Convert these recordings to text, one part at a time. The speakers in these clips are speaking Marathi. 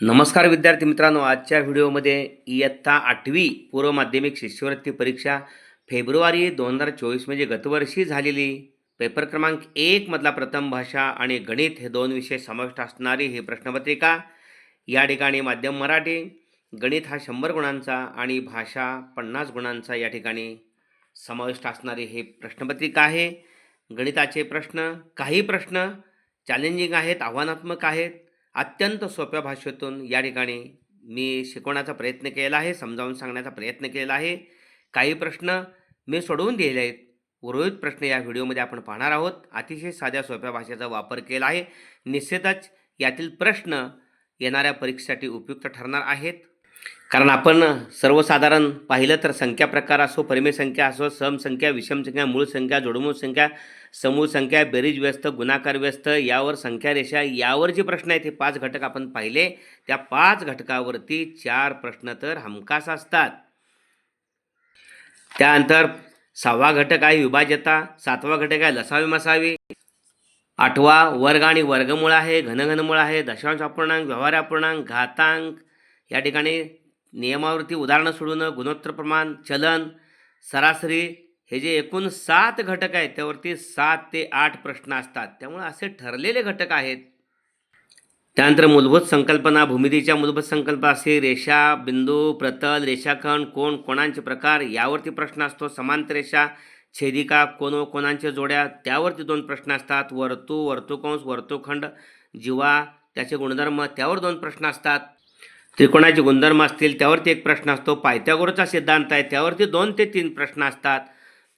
नमस्कार विद्यार्थी मित्रांनो आजच्या व्हिडिओमध्ये इयत्ता आठवी पूर्व माध्यमिक शिष्यवृत्ती परीक्षा फेब्रुवारी दोन हजार चोवीस म्हणजे गतवर्षी झालेली पेपर क्रमांक एकमधला प्रथम भाषा आणि गणित हे दोन विषय समाविष्ट असणारी ही प्रश्नपत्रिका. या ठिकाणी माध्यम मराठी गणित हा शंभर गुणांचा आणि भाषा पन्नास गुणांचा या ठिकाणी समाविष्ट असणारी ही प्रश्नपत्रिका आहे. गणिताचे प्रश्न काही प्रश्न चॅलेंजिंग आहेत आव्हानात्मक आहेत. अत्यंत सोप्या भाषेतून या ठिकाणी मी शिकवण्याचा प्रयत्न केला आहे समजावून सांगण्याचा प्रयत्न केलेला आहे. काही प्रश्न मी सोडवून दिलेले आहेत. उर्वरित प्रश्न या व्हिडिओमध्ये आपण पाहणार आहोत. अतिशय साध्या सोप्या भाषेचा वापर केला आहे. निश्चितच यातील प्रश्न येणाऱ्या परीक्षेसाठी उपयुक्त ठरणार आहेत. कारण आपण सर्वसाधारण पाहिलं तर संख्या प्रकार असो परिमेय संख्या असो सम संख्या विषम संख्या मूळ संख्या जोडमूळ संख्या समूळ संख्या बेरीज व्यस्त गुणाकार व्यस्त यावर संख्या रेषा यावर जे प्रश्न आहेत हे पाच घटक आपण पाहिले. त्या पाच घटकावरती चार प्रश्न तर हमखास असतात. त्यानंतर सहावा घटक आहे विभाज्यता सातवा घटक आहे लसावी मसावी आठवा वर्ग आणि वर्गमूळ आहे घनघनमूळ आहे दशांश अपूर्णांक व्यवहार अपूर्णांक घातांक या ठिकाणी नियमावरती उदाहरणं सोडून गुणोत्तर प्रमाण चलन सरासरी हे जे एकूण सात घटक आहेत त्यावरती सात ते आठ प्रश्न असतात. त्यामुळे असे ठरलेले घटक आहेत. त्यानंतर मूलभूत संकल्पना भूमितीच्या मूलभूत संकल्पना असे रेषा बिंदू प्रतल रेषाखंड कोण कोणांचे प्रकार यावरती प्रश्न असतो समांतर रेषा छेदिका कोण व कोणांच्या जोड्या त्यावरती दोन प्रश्न असतात वर्तू वर्तुकंस वर्तुखंड जीवा त्याचे गुणधर्म त्यावर दोन प्रश्न असतात. त्रिकोणाचे गुणधर्म असतील त्यावरती एक प्रश्न असतो. पायथ्यागोरचा सिद्धांत आहे त्यावरती दोन ते तीन प्रश्न असतात.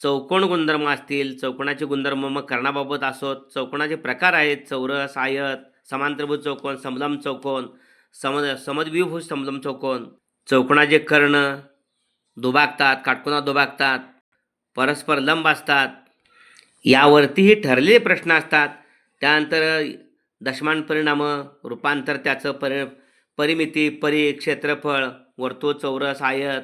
चौकोन गुणधर्म असतील चौकोणाचे गुणधर्म मग कर्णाबाबत असोत. चौकोणाचे प्रकार आहेत चौरस आयत समांतरभूत चौकोन समलम चौकोन सम समद्विभुज समलम चौकोन. चौकोणाचे कर्ण दुभागतात काटकोनात दुभागतात परस्पर लंब असतात. यावरतीही ठरलेले प्रश्न असतात. त्यानंतर दशमान परिणाम रूपांतर त्याचं परि परिमिती परी क्षेत्रफळ वर्तुळ चौरस आयत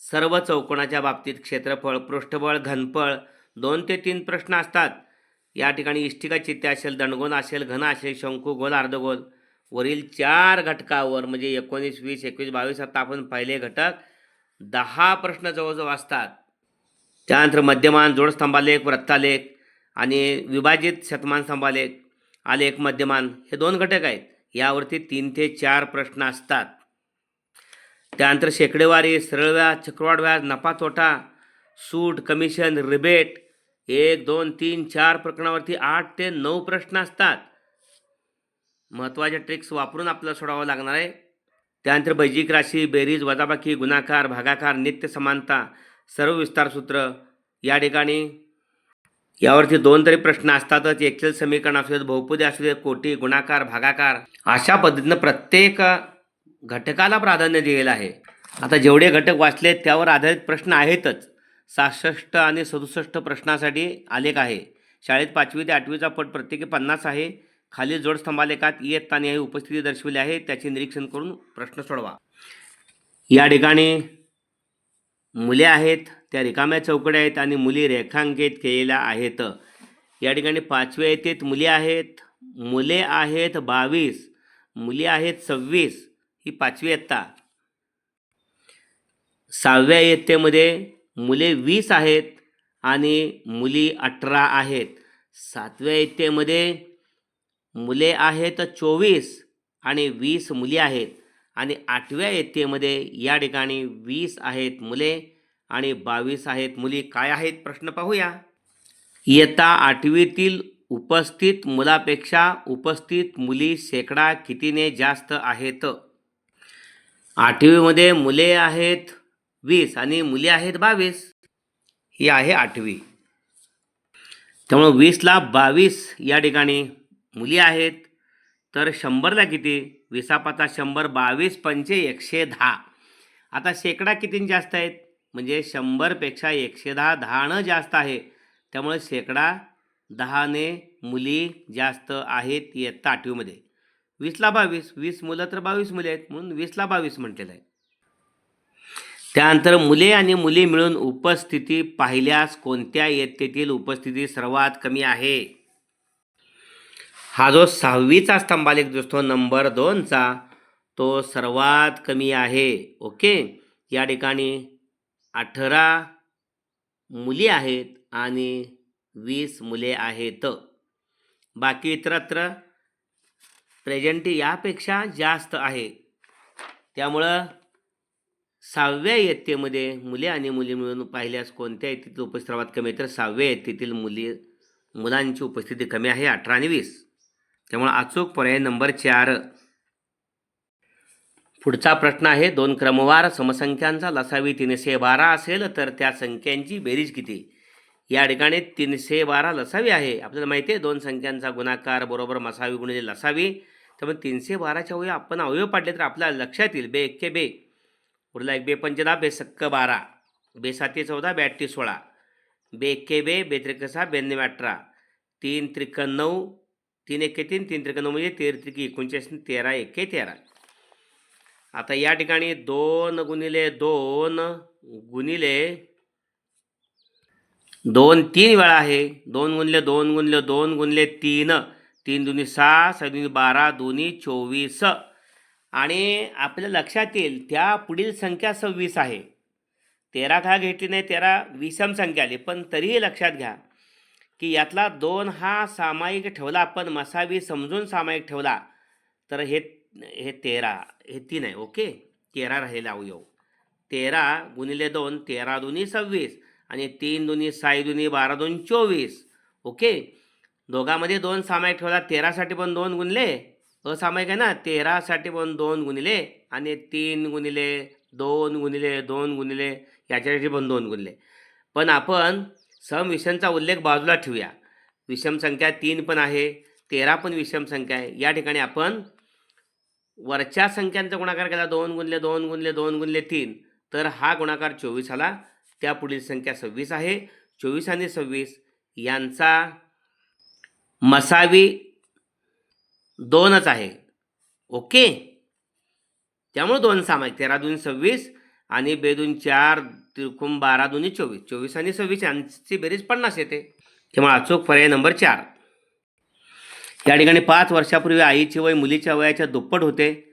सर्व चौकोनाच्या बाबतीत क्षेत्रफळ पृष्ठबळ घनफळ दोन ते तीन प्रश्न असतात. या ठिकाणी इष्टिका चित्ते असेल दंडगोल असेल घन असेल शंकू गोल अर्धगोल. वरील चार घटकावर म्हणजे एकोणीस वीस एकवीस बावीस आता आपण पहिले घटक दहा प्रश्न जवळजवळ असतात. त्यानंतर मध्यमान जोडस्तंभालेख वृत्तालेख आणि विभाजित शतमान स्तंभालेख आलेख मध्यमान हे दोन घटक आहेत. यावरती तीन ते चार प्रश्न असतात. त्यानंतर शेकडेवारी सरळ व्याज चक्रवाढ व्याज नफा तोटा सूट कमिशन रिबेट एक दोन तीन चार प्रकरणावरती आठ ते नऊ प्रश्न असतात. महत्त्वाच्या ट्रिक्स वापरून आपल्याला सोडावं लागणार आहे. त्यानंतर बैजिक राशी बेरीज वजाबाकी गुणाकार भागाकार नित्य समानता सर्व विस्तार सूत्र या ठिकाणी यावरती दोन तरी प्रश्न असतातच. एक्सेल समीकरण असू देत बहुपदी असू देत कोटी गुणाकार भागाकार अशा पद्धतीनं प्रत्येक घटकाला प्राधान्य दिलेलं आहे. आता जेवढे घटक वाचले त्यावर आधारित प्रश्न आहेतच. सहासष्ट आणि सदुसष्ट प्रश्नासाठी आलेख आहे. शाळेत पाचवी ते आठवीचा पट प्रत्येकी पन्नास आहे. खाली जोडस्तंभालेखात इयत्ता आणि उपस्थिती दर्शविली आहे. त्याचे निरीक्षण करून प्रश्न सोडवा. या ठिकाणी मुले आहेत. त्या रिकाम्या चौकड्या आहेत आणि मुली रेखांकित केलेल्या आहेत. या ठिकाणी पाचव्या येतेत मुली आहेत. मुले आहेत बावीस. मुली आहेत सव्वीस. ही पाचवी इयत्ता. सहाव्या इयत्तेमध्ये मुले वीस आहेत आणि मुली अठरा आहेत. सातव्या इयत्तेमध्ये मुले आहेत चोवीस आणि वीस मुली आहेत. आणि आठव्या इयत्तेमध्ये या ठिकाणी वीस आहेत मुले. आणि बावीस आहेत मुली काय आहेत? प्रश्न पाहूया. इयत्ता आठवीतील उपस्थित मुलापेक्षा उपस्थित मुली शेकडा कितीने जास्त आहेत? आठवीमध्ये मुले आहेत वीस आणि मुली आहेत बावीस. ही आहे आठवी. त्यामुळं वीसला बावीस या ठिकाणी मुली आहेत. तर शंभरला किती? विसापाचा शंभर बावीस पंचे एकशे दहा. आता शेकडा किती जास्त आहेत? म्हणजे शंभरपेक्षा एकशे दहा दहानं जास्त आहे. त्यामुळे शेकडा दहाने मुली जास्त आहेत इयत्ता आठवीमध्ये. वीसला बावीस वीस मुलं तर बावीस मुले आहेत म्हणून वीसला बावीस म्हटलेलं आहे. त्यानंतर मुले आणि मुली मिळून उपस्थिती पाहिल्यास कोणत्या इयत्तेतील उपस्थिती सर्वात कमी आहे? हा जो सहावीचा स्तंभालेख दिसतो नंबर दोनचा तो सर्वात कमी आहे. ओके? या ठिकाणी अठरा मुली आहेत आणि वीस मुले आहेत. बाकी इतरत्र प्रेझेंट यापेक्षा जास्त आहे. त्यामुळं सहाव्या इयत्तेमध्ये मुले आणि मुली मिळून पाहिल्यास कोणत्या इयत्तेतील उपस्रावात कमी आहे? तर सहाव्या इयत्तेतील मुली मुलांची उपस्थिती कमी आहे अठरा आणि वीस. त्यामुळं अचूक पर्याय नंबर चार पुढचा प्रश्न आहे दोन क्रमवार समसंख्यांचा लसावी तीनशे बारा असेल तर त्या संख्यांची बेरीज किती? या ठिकाणी तीनशे बारा लसावी आहे. आपल्याला माहिती आहे दोन संख्यांचा गुणाकार बरोबर मसावी गुणिले लसावी. त्यामुळे तीनशे बाराच्या वेळी आपण अवयव पाडले तर आपल्याला लक्षात येईल. बे एक्के बे. पुढला एक बे पंचदा बे सक्क बारा. बे साती चौदा बे सोळा. बे एक्के बे बे त्रिकसा अठरा. तीन त्रिक नऊ तीन एके तीन तीन त्रिक नऊ म्हणजे तेर त्रिकी एकोणचाळीस तेरा एक्के तेरा. आता या ठिकाणी दोन गुणिले दोन गुणिले दोन तीन वेळा आहे. दोन गुणले दोन गुणले दोन गुणले तीन. तीन दुनी सहा सहा दुनी बारा दोन्ही चोवीस. आणि आपल्या लक्षात येईल त्या पुढील संख्या सव्वीस आहे. तेरा का घेतली नाही? तेरा विषम संख्या आली. पण तरीही लक्षात घ्या की यातला दोन हा सामायिक ठेवला. आपण मसावी समजून सामायिक ठेवला. तर हे हे तेरा हे तीन आहे ओके? तेरा राहिलेला अवयव. तेरा गुणिले दोन तेरा दोन्ही सव्वीस आणि तीन दोन्ही साई दोन्ही बारा दोन चोवीस ओके? दोघांमध्ये दोन सामायिक ठेवला तेरासाठी पण दोन गुणले असामायिक आहे ना? तेरासाठी पण दोन गुणिले आणि तीन गुणिले दोन गुणिले दोन गुणिले याच्यासाठी पण दोन गुणले. पण आपण सम विषमचा उल्लेख बाजूला ठेवूया. विषम संख्या तीन पण आहे तेरा पण विषम संख्या आहे. या ठिकाणी आपण वरच्या संख्यांचा गुणाकार केला दोन गुणले दोन गुणले दोन गुणले तीन तर हा गुणाकार चोवीस आला त्या पुढील संख्या सव्वीस आहे. चोवीस आणि सव्वीस यांचा मसावी दोनच आहे. ओके? त्यामुळे दोन सामायिक तेरा दोन सव्वीस आणि बेदून चार त्रिकुम बारा दोन्ही चोवीस. चोवीस आणि सव्वीस यांची बेरीज पन्नास येते. त्यामुळे अचूक पर्याय नंबर चार. या ठिकाणी पाच वर्षापूर्वी आईचे वय मुलीच्या वयाच्या दुप्पट होते.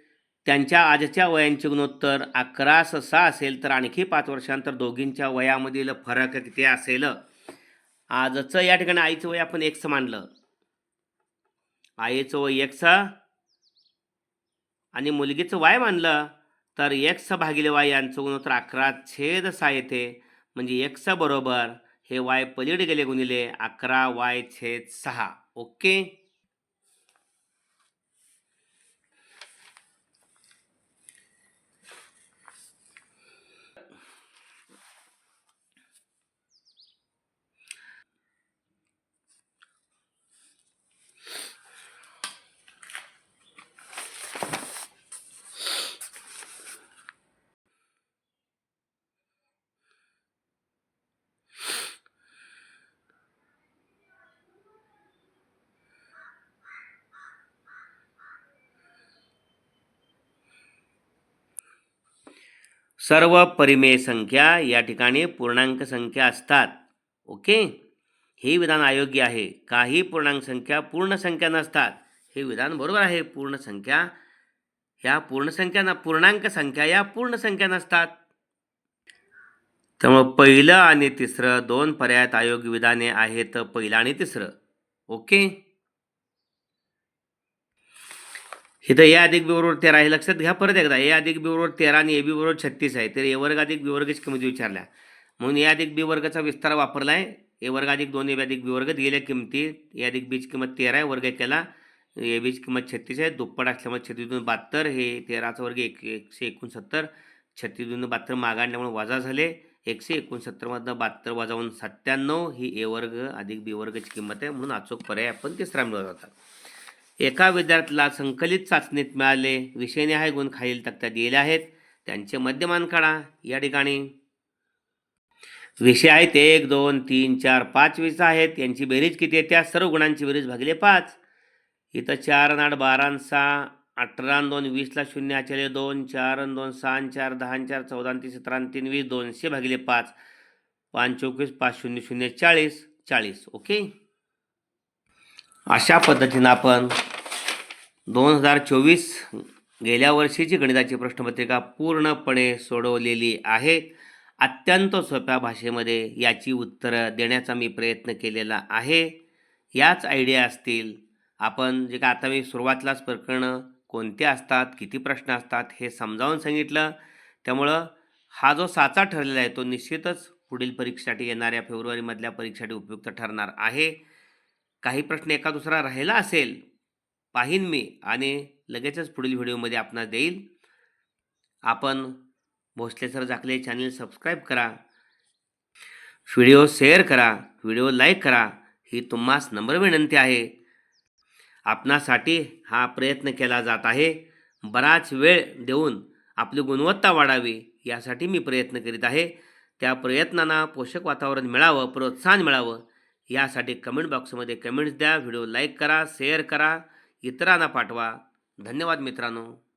त्यांच्या आजच्या वयांचे गुणोत्तर अकरा सहा असेल तर आणखी पाच वर्षांतर दोघींच्या वयामधील फरक किती असेल. आजचं या ठिकाणी आईचं वय आपण एक्स मानलं. आईचं वय एक्स आणि मुलगीचं वाय मानलं तर एक्स भागिले वाय यांचं गुणोत्तर अकरा छेद सहा येते. म्हणजे एक्स बरोबर हे वाय पलीड गेले गुणिले अकरा वाय छेद सहा. ओके? सर्व परिमेय संख्या या ठिकाणी पूर्णांक संख्या असतात. ओके? हे विधान अयोग्य आहे. काही पूर्णांक संख्या पूर्ण संख्या नसतात. हे विधान बरोबर आहे. पूर्ण संख्या ह्या पूर्ण संख्या न पूर्णांक संख्या या पूर्ण संख्या नसतात. त्यामुळं पहिलं आणि तिसरं दोन पर्यायात अयोग्य विधाने आहेत पहिलं आणि तिसरं. ओके? इथं ए अधिक बी बरोबर तेरा हे लक्षात घ्या परत एकदा. ए अधिक बी बरोबर तेरा आणि ए बी बरोबर छत्तीस आहे. तर ए वर्ग अधिक बी वर्गच किंमती विचारल्या. म्हणून ए अधिक बी वर्गाचा विस्तार वापरला आहे ए वर्ग अधिक दोन ए बी अधिक बी वर्ग दिलेल्या किमती ए अधिक बीची किंमत तेरा आहे. वर्ग केला ए बीची किंमत छत्तीस आहे. दुप्पट असल्यामुळे छत्तीस दोन बहात्तर हे तेराचा वर्ग एक एकशे एकोणसत्तर. छत्तीस दोन बहात्तर मागाडल्यामुळे वजा झाले. एकशे एकोणसत्तरमधनं बहात्तर वजावून सत्त्याण्णव ही ए वर्ग अधिक बी वर्गाची किंमत आहे. म्हणून अचूक पर्याय आपण तिसरा मिळवत जातात एका विद्यार्थ्याला संकलित चाचणीत मिळाले विषयनिहाय गुण खालील तक्त्यात दिले आहेत. त्यांचे मध्यमान काढा या ठिकाणी. विषय आहेत एक दोन तीन चार पाच विषय आहेत. यांची बेरीज किती आहे? त्या सर्व गुणांची बेरीज भागिले पाच. इथं चार आठ बारा सहा अठरा दोन वीसला शून्य आचार्य दोन चार आणि दोन सहा चार दहा चार चौदा तीन सतरा तीन वीस दोनशे भागिले पाच. पाच चोवीस पाच शून्य शून्य चाळीस. चाळीस ओके? अशा पद्धतीनं आपण दोन हजार चोवीस गेल्या वर्षीची गणिताची प्रश्नपत्रिका पूर्णपणे सोडवलेली आहे. अत्यंत सोप्या भाषेमध्ये याची उत्तरं देण्याचा मी प्रयत्न केलेला आहे. याच आयडिया असतील आपण जे का आता मी सुरुवातीलाच प्रकरणं कोणते असतात किती प्रश्न असतात हे समजावून सांगितलं. त्यामुळं हा जो साचा ठरलेला आहे तो निश्चितच पुढील परीक्षेसाठी येणाऱ्या फेब्रुवारीमधल्या परीक्षेसाठी उपयुक्त ठरणार आहे. काही प्रश्न एका दुसरा राहिला असेल पाहीन मी आणि लगेचच पुढील व्हिडिओमध्ये आपणास देईल. आपण भोसले सर झाकले चॅनल सबस्क्राईब करा. व्हिडिओ शेअर करा व्हिडिओ लाईक करा ही तुम्हास नम्र विनंती आहे. आपणासाठी हा प्रयत्न केला जात आहे. बराच वेळ देऊन आपली गुणवत्ता वाढावी यासाठी मी प्रयत्न करीत आहे. त्या प्रयत्नांना पोषक वातावरण मिळावं प्रोत्साहन मिळावं यासाठी कमेंट बॉक्समध्ये कमेंट्स द्या. व्हिडिओ लाईक करा शेअर करा. इतरांना पाठवा. धन्यवाद मित्रांनो.